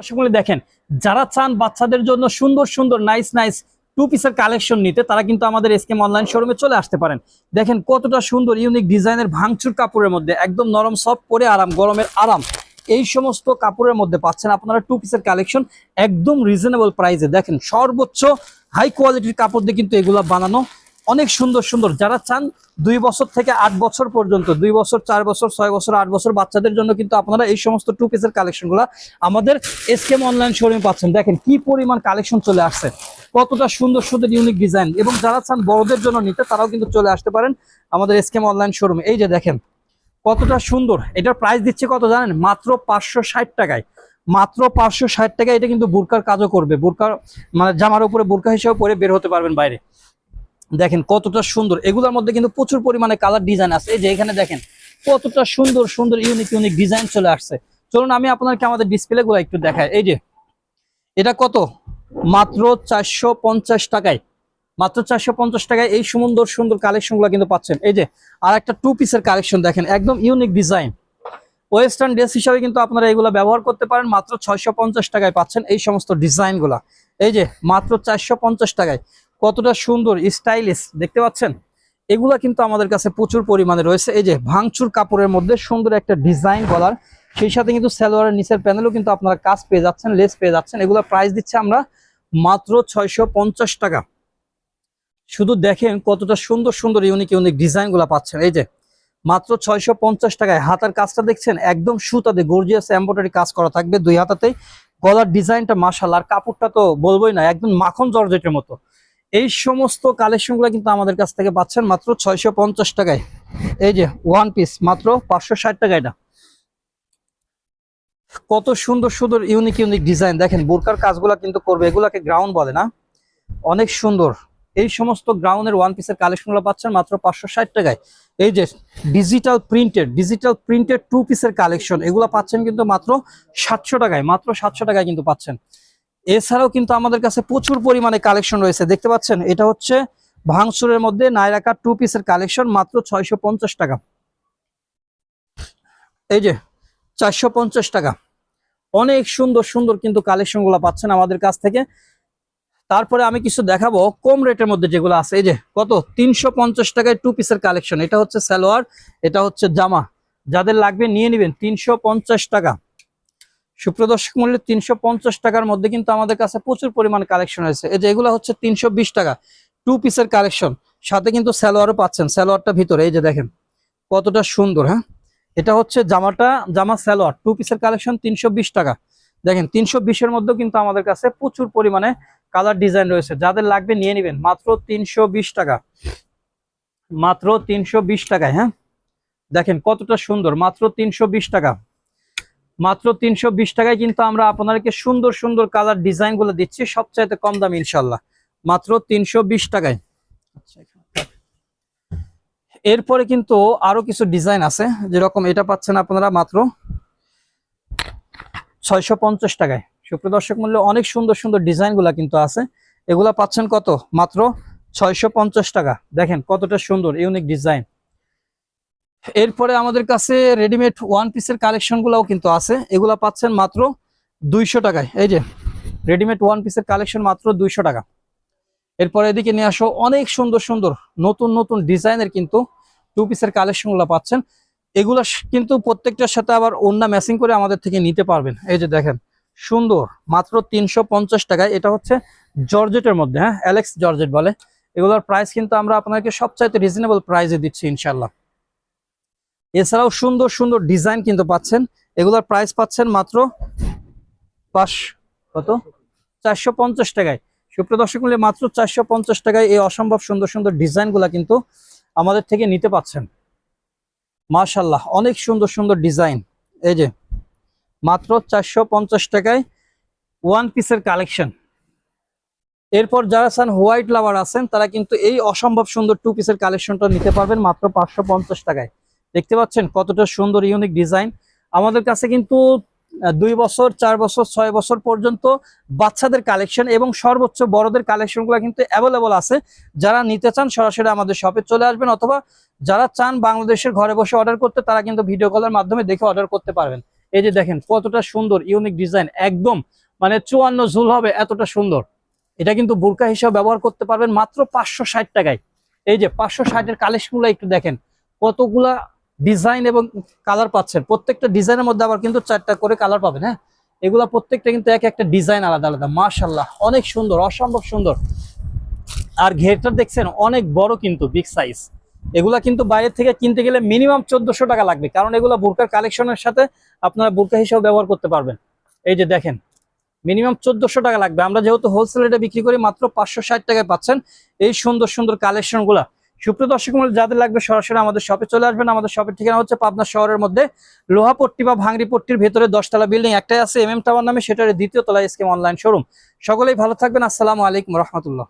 দর্শকমণ্ডলী দেখেন, যারা চান বাচ্চাদের জন্য সুন্দর সুন্দর নাইস নাইস টু পিসের কালেকশন নিতে, তারা কিন্তু আমাদের এসকেম অনলাইন শোরুমে চলে আসতে পারেন। দেখেন কতটা সুন্দর ইউনিক ডিজাইনের ভাঙচুর কাপড়ের মধ্যে, একদম নরম সফট পরে আরাম, গরমের আরাম। এই সমস্ত কাপড়ের মধ্যে পাচ্ছেন আপনারা টু পিসের কালেকশন একদম রিজনেবল প্রাইসে দেখেন সর্বোচ্চ হাই কোয়ালিটির কাপড় দিয়ে কিন্তু এগুলা বানানো অনেক সুন্দর সুন্দর। যারা চান দুই বছর থেকে আট বছর পর্যন্ত, দুই বছর, চার বছর, ছয় বছর, আট বছর বাচ্চাদের জন্য কিন্তু আপনারা এই সমস্ত টু পিসের কালেকশনগুলো আমাদের এসকেম অনলাইন শোরুমে পাচ্ছেন। দেখেন কি পরিমাণ কালেকশন চলে আসছে। কতটা সুন্দর সুন্দর ইউনিক ডিজাইন এবং যারা চান বড়দের জন্য নিতে, তারাও কিন্তু চলে আসতে পারেন আমাদের এসকেম অনলাইন শোরুমে এই যে দেখেন, কতটা সুন্দর। এটার প্রাইস দিচ্ছে কত জানেন? মাত্র পাঁচশো ষাট টাকায়। মাত্র পাঁচশো ষাট টাকায় এটা কিন্তু বুরকার কাজও করবে। বুরকার মানে জামার উপরে বুরকা হিসেবে পরে বের হতে পারবেন বাইরে। দেখেন কতটা সুন্দর। এগুলোর মধ্যে কিন্তু প্রচুর পরিমাণে কালার ডিজাইন আছে। এই যে এখানে দেখেন, কতটা সুন্দর সুন্দর ইউনিক ইউনিক ডিজাইন চলে আসছে। চলুন আমি আপনাদেরকে আমাদের ডিসপ্লে গুলো একটু দেখাই। এই যে, এটা কত? মাত্র চারশো পঞ্চাশ টাকায়। মাত্র চারশো পঞ্চাশ টাকায় এই সুন্দর সুন্দর কালেকশনগুলো কিন্তু পাচ্ছেন। এই যে আর একটা টু পিসের কালেকশন দেখেন, একদম ইউনিক ডিজাইন ওয়েস্টার্ন ড্রেস হিসাবে কিন্তু আপনারা এগুলো ব্যবহার করতে পারেন। মাত্র ছয়শো পঞ্চাশ টাকায় পাচ্ছেন এই সমস্ত ডিজাইনগুলা। এই যে, মাত্র চারশো পঞ্চাশ টাকায়। কতটা সুন্দর স্টাইলিশ দেখতে পাচ্ছেন? এগুলা কিন্তু আমাদের কাছে প্রচুর পরিমাণে রয়েছে। এই যে ভাঙচুর কাপড়ের মধ্যে সুন্দর একটা ডিজাইন গলার, সেই সাথে কিন্তু সালোয়ারের নিচের প্যানেলও কিন্তু আপনারা কাজ পেয়ে যাচ্ছেন লেস পেয়ে যাচ্ছেন। এগুলো প্রাইস দিচ্ছে আমরা মাত্র ছয়শো পঞ্চাশ টাকা। শুধু দেখেন কতটা সুন্দর সুন্দর ইউনিক ইউনিক ডিজাইনগুলা পাচ্ছেন। এই যে মাত্র ছয়শো পঞ্চাশ টাকায় হাতার কাজটা দেখছেন? একদম সুতাতে গর্জিয়াস এম্ব্রয়ডারি কাজ করা থাকবে দুই হাতাতেই। গলার ডিজাইনটা মাসাল আর কাপড়টা তো বলবোই না, একদম মাখন জর্জেটের মতো। এই সমস্ত কালেকশনগুলো কিন্তু আমাদের কাছ থেকে পাচ্ছেন মাত্র ছয়শো পঞ্চাশ টাকায়। এই যে ওয়ান পিস মাত্র পাঁচশো ষাট টাকা এটা। কত সুন্দর সুন্দর ইউনিক ইউনিক ডিজাইন দেখেন, বোরকার কাজগুলো কিন্তু করবে। এগুলাকে গ্রাউন্ড বলে না। অনেক সুন্দর। এই সমস্ত গ্রাউন্ডের ওয়ান পিসের কালেকশনগুলো পাচ্ছেন মাত্র পাঁচশো ষাট টাকায়। এই যে digital printed digital printed two পিসের কালেকশন, এগুলো পাচ্ছেন কিন্তু মাত্র সাতশো টাকায়। মাত্র সাতশো টাকায় কিন্তু পাচ্ছেন। এছাড়াও কিন্তু আমাদের কাছে প্রচুর পরিমাণে কালেকশন রয়েছে। দেখতে পাচ্ছেন, এটা হচ্ছে ভাঙচুরের মধ্যে নাইরাকা টু পিসের কালেকশন মাত্র ছয়শো পঞ্চাশ টাকা। এই যে, চারশো পঞ্চাশ টাকা। অনেক সুন্দর সুন্দর কিন্তু কালেকশনগুলো পাচ্ছেন আমাদের কাছ থেকে। তারপরে আমি কিছু দেখাবো কম রেটের মধ্যে যেগুলো আছে। এই যে, কত? তিনশো পঞ্চাশ টাকায় টু পিসের কালেকশন এটা হচ্ছে সালোয়ার, এটা হচ্ছে জামা। যাদের লাগবে নিয়ে নেবেন তিনশো পঞ্চাশ টাকা। সুপ্রদর্শক মূল্যে তিনশো পঞ্চাশ টাকার মধ্যে কিন্তু আমাদের কাছে প্রচুর পরিমাণ কালেকশন রয়েছে। এই যে এগুলো হচ্ছে তিনশো বিশ টাকা টু পিসের কালেকশন সাথে কিন্তু সালোয়ারও পাচ্ছেন, সালোয়ারটা ভিতরে, এই যে দেখেন, কতটা সুন্দর হ্যাঁ? এটা হচ্ছে জামাটা, জামা সালোয়ার টু পিসের কালেকশন তিনশো বিশ টাকা। দেখেন, তিনশো বিশের মধ্যেও কিন্তু আমাদের কাছে প্রচুর পরিমাণে কালার ডিজাইন রয়েছে। যাদের লাগবে নিয়ে নেবেন, মাত্র তিনশো বিশ টাকা। মাত্র তিনশো বিশ টাকায় হ্যাঁ? দেখেন, কতটা সুন্দর, মাত্র তিনশো বিশ টাকা। মাত্র তিনশো বিশ টাকায় কিন্তু আমরা আপনাদেরকে সুন্দর সুন্দর কালার ডিজাইনগুলো দিচ্ছি। সবচাইতে কম দাম ইনশাল্লাহ মাত্র তিনশো বিশ টাকায়। এরপরে কিন্তু আরও কিছু ডিজাইন আছে। যেরকম এটা পাচ্ছেন আপনারা মাত্র ছয়শো পঞ্চাশ টাকায়। সুপ্রদর্শক মূল্য অনেক সুন্দর সুন্দর ডিজাইনগুলা কিন্তু আছে। এগুলা পাচ্ছেন কত? মাত্র ছয়শো পঞ্চাশ টাকা। দেখেন কতটা সুন্দর ইউনিক ডিজাইন। এরপরে আমাদের কাছে রেডিমেড ওয়ান পিসের কালেকশন গুলাও কিন্তু আছে। এগুলা পাচ্ছেন মাত্র দুইশো টাকায়। এই যে রেডিমেড ওয়ান পিসের কালেকশন মাত্র দুইশো টাকা। এরপরে এদিকে নিয়ে আসো, অনেক সুন্দর সুন্দর নতুন নতুন ডিজাইনের কিন্তু টু পিসের কালেকশনগুলা পাচ্ছেন। এগুলো কিন্তু প্রত্যেকটার সাথে আবার অন্য ম্যাচিং করে আমাদের থেকে নিতে পারবেন। এই যে দেখেন, সুন্দর, মাত্র তিনশো পঞ্চাশ টাকায়। এটা হচ্ছে জর্জেটের মধ্যে হ্যাঁ অ্যালেক্স জর্জেট বলে। এগুলোর প্রাইস কিন্তু আমরা আপনাকে সবচাইতে রিজনেবল প্রাইসে দিচ্ছি ইনশাল্লাহ এছাড়াও সুন্দর সুন্দর ডিজাইন কিন্তু পাচ্ছেন। এগুলোর প্রাইস পাচ্ছেন মাত্র পাঁচ, কত? চারশো পঞ্চাশ টাকায়। সুপ্রদর্শক মূল্যে মাত্র চারশো পঞ্চাশ টাকায় এই অসম্ভব সুন্দর সুন্দর ডিজাইনগুলা কিন্তু আমাদের থেকে নিতে পাচ্ছেন। মাশাল্লাহ অনেক সুন্দর সুন্দর ডিজাইন। এই যে, মাত্র চারশো পঞ্চাশ টাকায় ওয়ান পিসের কালেকশন এরপর যারা চান হোয়াইট লাভার আছেন, তারা কিন্তু এই অসম্ভব সুন্দর টু পিসের কালেকশনটা নিতে পারবেন মাত্র পাঁচশো পঞ্চাশ টাকায়। দেখতে পাচ্ছেন কতটা সুন্দর ইউনিক ডিজাইন আমাদের কাছে কিন্তু দুই বছর, চার বছর, ছয় বছর পর্যন্ত বাচ্চাদের কালেকশন এবং সর্বোচ্চ বড়দের কালেকশনগুলো কিন্তু অ্যাভেলেবল আছে। যারা নিতে চান, সরাসরি আমাদের শপে চলে আসবেন অথবা যারা চান বাংলাদেশের ঘরে বসে অর্ডার করতে, তারা কিন্তু ভিডিও কলের মাধ্যমে দেখে অর্ডার করতে পারবেন। এই যে দেখেন, কতটা সুন্দর ইউনিক ডিজাইন একদম মানে চুয়ান্ন ঝুল হবে, এতটা সুন্দর। এটা কিন্তু বুরকা হিসাবে ব্যবহার করতে পারবেন মাত্র পাঁচশো ষাট টাকায়। এই যে পাঁচশো ষাটের কালেকশনগুলো একটু দেখেন, কতগুলা ডিজাইন এবং কালার পাচ্ছেন। প্রত্যেকটা ডিজাইনের মধ্যে আবার কিন্তু চারটা করে কালার পাবেন হ্যাঁ? এগুলা প্রত্যেকটা কিন্তু এক একটা ডিজাইন আলাদা আলাদা মাশাল্লাহ অনেক সুন্দর, অসম্ভব সুন্দর। আর ঘেরটা দেখছেন, অনেক বড় কিন্তু বিগ সাইজ এগুলা কিন্তু বাইরে থেকে কিনতে গেলে মিনিমাম চোদ্দশো টাকা লাগবে, কারণ এগুলা বোরকার কালেকশনের সাথে আপনারা বোরকা হিসেবে ব্যবহার করতে পারবেন। এই যে দেখেন মিনিমাম চোদ্দশো টাকা লাগবে। আমরা যেহেতু হোলসেল রেটে বিক্রি করি, মাত্র পাঁচশো ষাট টাকায় পাচ্ছেন। এই সুন্দর সুন্দর কালেকশনগুলা। সুপ্রিয় দর্শক মূল্য যাদের লাগবে সরাসরি আমাদের শপে চলে আসবেন। আমাদের শপের ঠিকানা হচ্ছে পাবনা শহরের মধ্যে লোহাপট্টি বা ভাঙড়িপট্টির ভেতরে দশতলা বিল্ডিং একটাই আছে এম এম টাওয়ার নামে, সেটার দ্বিতীয় তলায় এসকেম অনলাইন শোরুম সকলেই ভালো থাকবেন। আসসালামু আলাইকুম রহমতুল্লাহ।